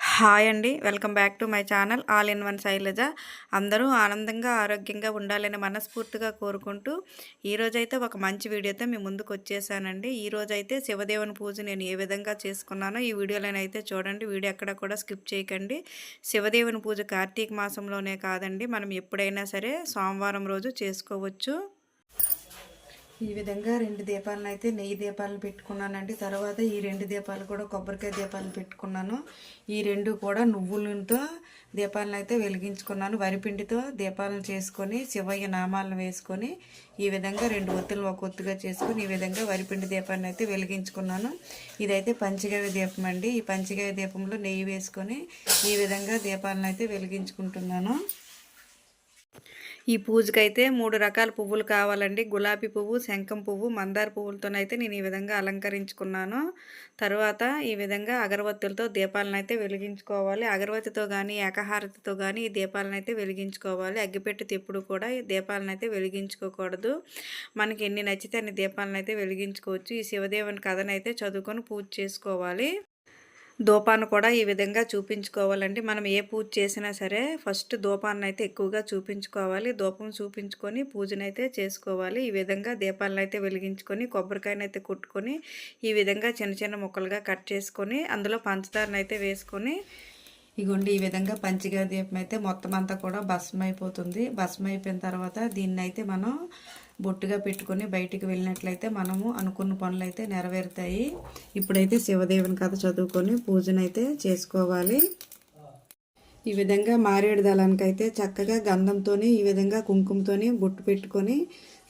Hi అండి. Welcome back to my channel all in one Shailaja. అందరూ ఆనందంగా ఆరోగ్యంగా ఉండాలని మనస్ఫూర్తిగా కోరుకుంటూ ఈరోజైతే ఒక మంచి వీడియోతో మీ ముందుకు వచ్చేసానండి. ఈరోజైతే శివదేవుని పూజ నేను ఏ విధంగా చేసుకున్నానో ఈ వీడియోలోనైతే చూడండి. వీడియో ఎక్కడ కూడా స్కిప్ చేయకండి. శివదేవుని పూజ కార్తీక మాసంలోనే కాదండి. మనం ఎప్పుడైనా సరే సోమవారం రోజు చేసుకోవచ్చు. ఈ విధంగా రెండు దీపాలను అయితే నెయ్యి దీపాలను పెట్టుకున్నానండి. తర్వాత ఈ రెండు దీపాలు కూడా కొబ్బరికాయ దీపాలను పెట్టుకున్నాను. ఈ రెండు కూడా నువ్వులతో దీపాలను అయితే వెలిగించుకున్నాను. వరిపిండితో దీపాలను చేసుకొని శివయ్య నామాలను వేసుకొని ఈ విధంగా రెండు ఒత్తులు ఒక ఒత్తుగా చేసుకొని ఈ విధంగా వరిపిండి దీపాన్ని అయితే వెలిగించుకున్నాను. ఇదైతే పంచగవ్య దీపం అండి. ఈ పంచగవ్య దీపంలో నెయ్యి వేసుకొని ఈ విధంగా దీపాలను అయితే వెలిగించుకుంటున్నాను. ఈ పూజకైతే మూడు రకాల పువ్వులు కావాలండి. గులాబీ పువ్వు శంఖం పువ్వు మందార పువ్వులతోనైతే నేను ఈ విధంగా అలంకరించుకున్నాను. తర్వాత ఈ విధంగా అగరవత్తులతో దీపాలను అయితే వెలిగించుకోవాలి. అగరవత్తితో కానీ ఏకహారతితో కానీ ఈ దీపాలను అయితే వెలిగించుకోవాలి. అగ్గిపెట్టి ఎప్పుడు కూడా ఈ దీపాలను అయితే వెలిగించుకోకూడదు. మనకి ఎన్ని నచ్చితే అన్ని దీపాలను అయితే వెలిగించుకోవచ్చు. ఈ శివదేవుని కథనైతే చదువుకొని పూజ చేసుకోవాలి. దూపాన్ని కూడా ఈ విధంగా చూపించుకోవాలండి. మనం ఏ పూజ చేసినా సరే ఫస్ట్ దూపాన్ని అయితే ఎక్కువగా చూపించుకోవాలి. దూపం చూపించుకొని పూజనైతే చేసుకోవాలి. ఈ విధంగా దీపాలను అయితే వెలిగించుకొని కొబ్బరికాయనైతే కుట్టుకొని ఈ విధంగా చిన్న చిన్న ముక్కలుగా కట్ చేసుకొని అందులో పంచదారని అయితే వేసుకొని ఇగోండి ఈ విధంగా పంచిగా దీపం అయితే మొత్తం అంతా కూడా భస్మం అయిపోతుంది భస్మం అయిపోయిన తర్వాత దీన్ని అయితే మనం బొట్టుగా పెట్టుకొని బయటికి వెళ్ళినట్లయితే మనము అనుకున్న పనులు అయితే నెరవేరుతాయి. ఇప్పుడైతే శివదేవుని కథ చదువుకొని పూజనైతే చేసుకోవాలి. ఈ విధంగా మారేడు దళానికైతే చక్కగా గంధంతో ఈ విధంగా కుంకుమతోని బొట్టు పెట్టుకొని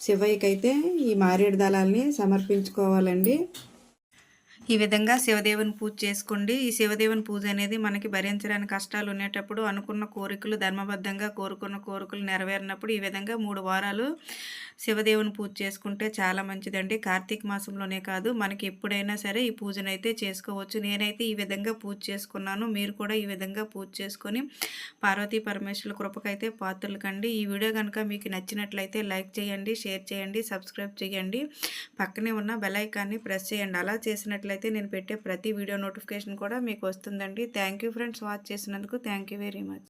శివయ్యకైతే ఈ మారేడు దళాలని సమర్పించుకోవాలండి. ఈ విధంగా శివదేవుని పూజ చేసుకోండి. ఈ శివదేవుని పూజ అనేది మనకి భరించడానికి కష్టాలు ఉండేటప్పుడు అనుకున్న కోరికలు ధర్మబద్ధంగా కోరుకున్న కోరికలు నెరవేరినప్పుడు ఈ విధంగా మూడు వారాలు శివదేవుని పూజ చేసుకుంటే చాలా మంచిదండి. కార్తీక మాసంలోనే కాదు మనకి ఎప్పుడైనా సరే ఈ పూజను అయితే చేసుకోవచ్చు. నేనైతే ఈ విధంగా పూజ చేసుకున్నాను. మీరు కూడా ఈ విధంగా పూజ చేసుకొని పార్వతీ పరమేశ్వరుల కృపకైతే పాత్రలు కండి. ఈ వీడియో కనుక మీకు నచ్చినట్లయితే లైక్ చేయండి షేర్ చేయండి సబ్స్క్రైబ్ చేయండి. పక్కనే ఉన్న బెలైకాన్ని ప్రెస్ చేయండి. అలా చేసినట్లయితే అయితే నేను పెట్టే ప్రతి వీడియో నోటిఫికేషన్ కూడా మీకు వస్తుందండి. థ్యాంక్ యూ ఫ్రెండ్స్ వాచ్ చేసినందుకు థ్యాంక్ యూ వెరీ మచ్